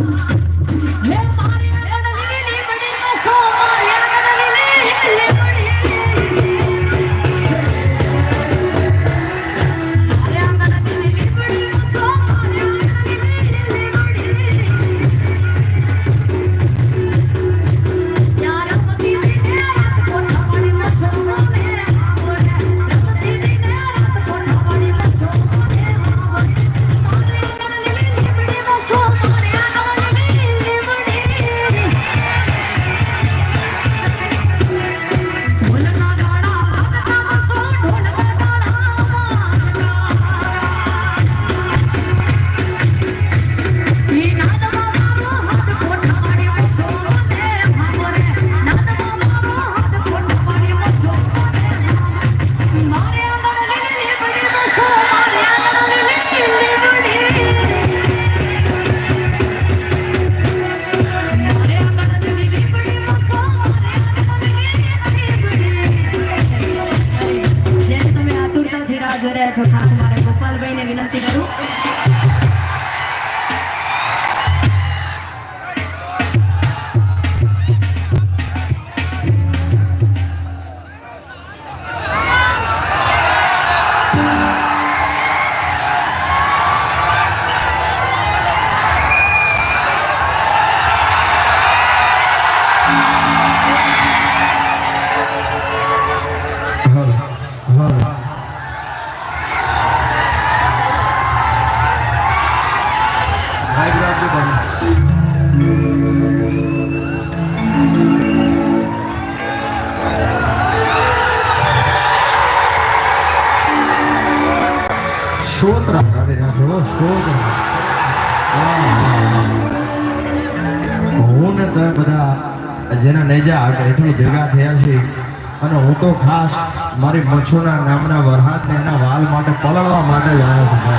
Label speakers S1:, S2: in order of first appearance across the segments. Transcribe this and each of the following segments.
S1: Thank you. primeiro. જેના નેજા એટલું ભેગા થયા છે. અને હું તો ખાસ મારી મચ્છુના નામના વરહાદને એના વાલ માટે પલળવા માટે જ આવ્યો છું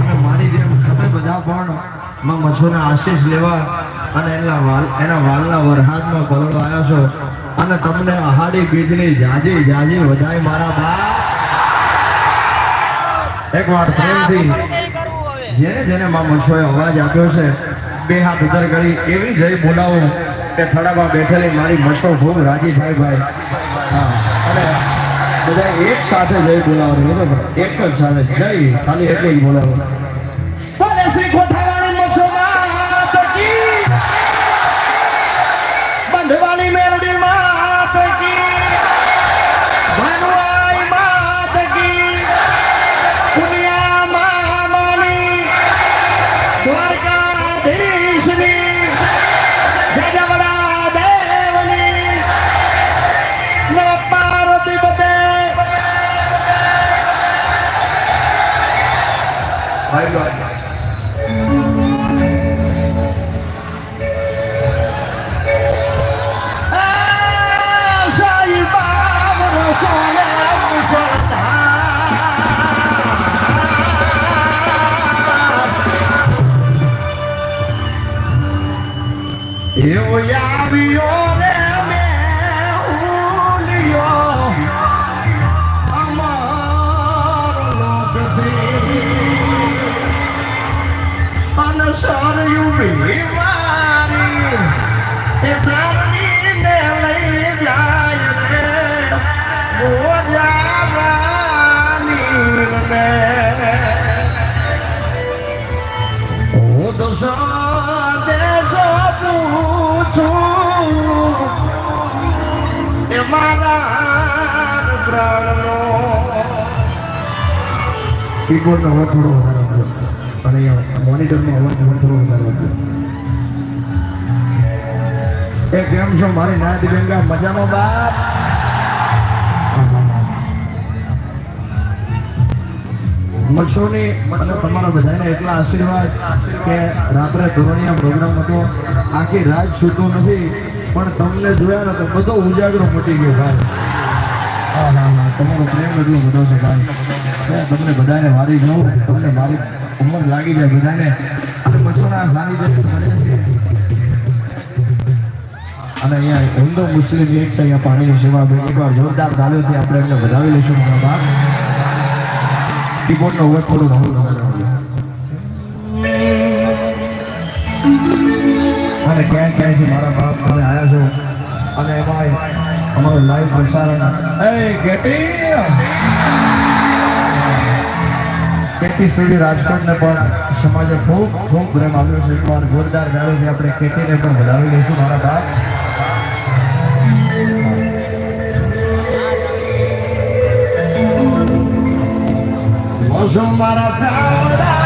S1: અને મારી જેમ તમે બધા પણ માં મચ્છુના આશીષ લેવા અને એના વાલ એના વાલના વરહાદમાં પલળવા આવ્યા છો. અને તમને અહાડી બીજની જાજી જાજી વધાય મારા બા એક વાર પ્રેમથી જેને જેને માં મચ્છોએ અવાજ આપ્યો છે બે હાથ ઉધર કરી એવી જય બોલાવો કે થડામાં બેઠેલી મારી મચ્છો ભૂમ રાજી થાય ભાઈ. હા. અને બધા એક સાથે જય બોલાવો બરોબર? એક જ સાથે. જય, ખાલી એટલે જ બોલાવો સાઈ બાબરો સોને એવો આવ્યો રે એ ધરણીને લઈ જાય રે મોજાવાની ને તો સંદેશો પૂછું એ મારા પ્રાણનો કીબોર્ડનો અવાજ થોડો અને મોનિટરનો અવાજ પણ થોડો વધારે એ કેમ છો? મારી ના દિવ્યંગા મજામાં બાપ? મચ્છોની અને તમારા બધાને એટલા આશીર્વાદ કે રાત્રે ધોરણિયા પ્રોગ્રામ હતો. આખી રાત સૂતો નથી, પણ તમને જોયા ને તો બધો ઉજાગરો મટી ગયો ભાઈ. હા હા હા, તમારો પ્રેમ એટલો બધો છે ભાઈ. તમને બધાને મારી જાઉં તમને મારી ઉંમર લાગી જાય બધાને. અને અહીંયા હિન્દુ મુસ્લિમ એક છે, અહીંયા પાણીની સેવા એકવાર જોરદાર તાલીઓથી આપણે એમને વધાવી લઈશું મારા બાપ. કીબોર્ડનો અવાજ થોડો ભાવ અને ક્યાંય ક્યાંયથી મારા બાપ તમે આવ્યા છો. અને એમાં અમારું લાઈવ પ્રસારણ. એ ગેટી કેટી સુધી રાજકોટને પણ સમાજે ખૂબ ખૂબ પ્રેમ આવ્યો છે. એકવાર જોરદાર ગાળોથી આપણે કેટીને પણ વધાવી લઈશું મારા બાપ. મારા